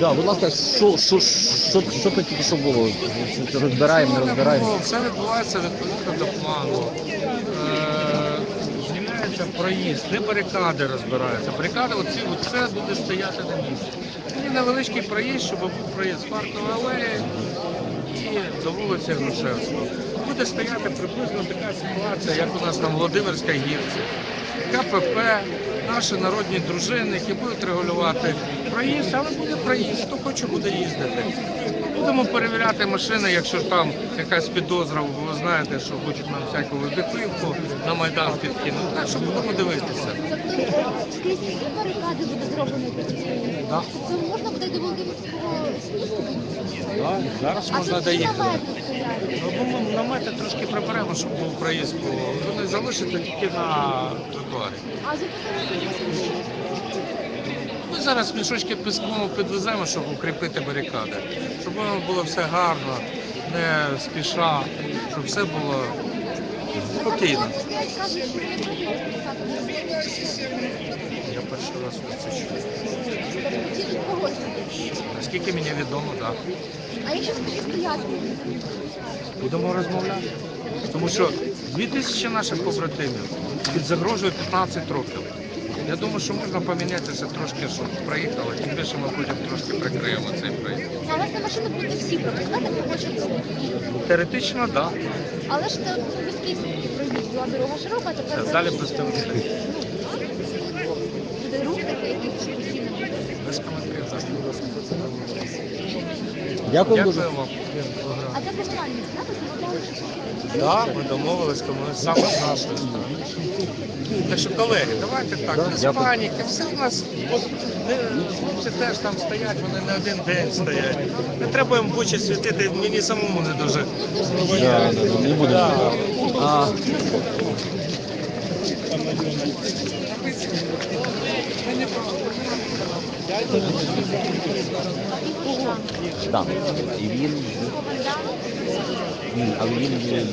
Да, будь ласка, що, що, що, що тут тільки що було? Розбираємо, не розбираємо. Ну, Все відбувається відповідно до плану. Е, Знімається проїзд, не барикади розбираються. Барикади, оці, оце буде стояти на місці. І невеличкий проїзд, щоб був проїзд з паркової алеї і до вулиці Грушевського. Буде стояти приблизно така ситуація, як у нас на Володимирській гірці. КПП, наші народні дружини, які будуть регулювати проїзд, але буде проїзд, хто хоче буде їздити. Будемо перевіряти машини, якщо там якась підозра, бо ви знаєте, що хочуть нам всяку вибухівку на Майдан підкинути. Так що будемо дивитися. Скрізь ці барикади буде зроблено під Да. Тобто можна буде до Володимирського? Да, зараз можна доїхати. Ну, бо намети трошки приберемо, щоб був проїзд по. Вони залишаться тільки на тротуарі. Ми зараз мішочки піску підвеземо, щоб укріпити барикади. Щоб воно було все гарно, не спіша, щоб все було спокійно. Я перший раз це чую. Наскільки мені відомо, так. А якщо скажіть пояснення? Будемо розмовляти. Тому що 2000 наших побратимів під загрожує 15 років. Я думаю, що можна помінятися трошки, щоб проїхали, тим більше ми потім трошки прикриємо цей проїзд. А власне машини будуть всі пропускати. Теоретично, так. Да. Але ж це вузький проїзд, була дорога широка, тепер Далі без теоретично. буде рух такий, який постійно буде. Без коментарів. Дякую дуже. Дякую вам. А це що Так, ми домовились, кому саме сторони. Так що, колеги, давайте так, без паніки, все у нас, не- хлопці теж там стоять, вони не один день стоять. Не треба їм в очі світити, мені самому не дуже. Да, да, да, не будемо. А, да. І він, комендант але він